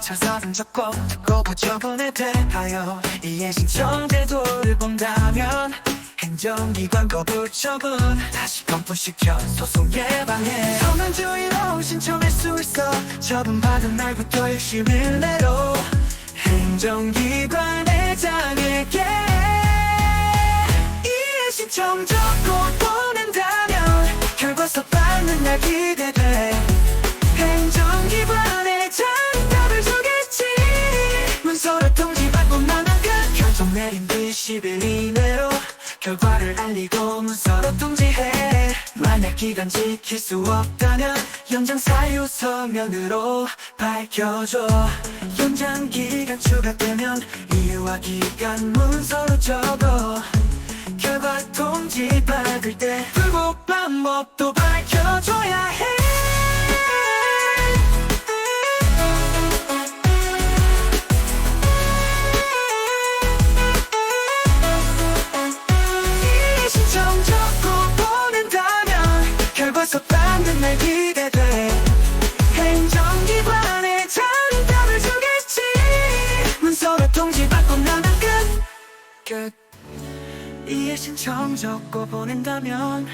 자사는 적고 듣고 보처분에 대하여 이해 신청 제도를 본다면 행정기관 거부 처분 다시 검토시켜 소송 예방해. 서면주의로 신청할 수 있어 처분받은 날부터 60일 내로 행정기관 회장에게 이해 신청 적고 보낸다면 결과서 받는 날 기대돼 내린 뒤 10일 이내로 결과를 알리고 문서로 통지해. 만약 기간 지킬 수 없다면 연장 사유 서면으로 밝혀줘. 연장 기간 추가되면 이유와 기간 문서로 적어. 결과 통지 받을 때 불복 방법도 밝혀줘야 해 끝. 끝. 이해 신청 적고 보낸다면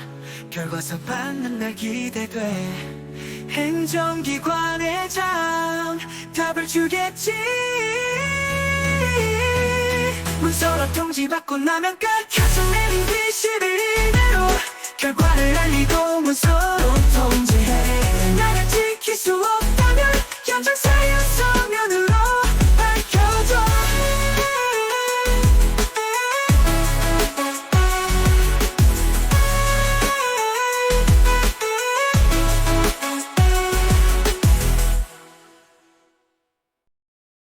결과서 받는 날 기대돼. 행정기관의 장 답을 주겠지. 문서로 통지 받고 나면 끝. 결정 내린 뒤 10일 이내로 결과를 알리고 문서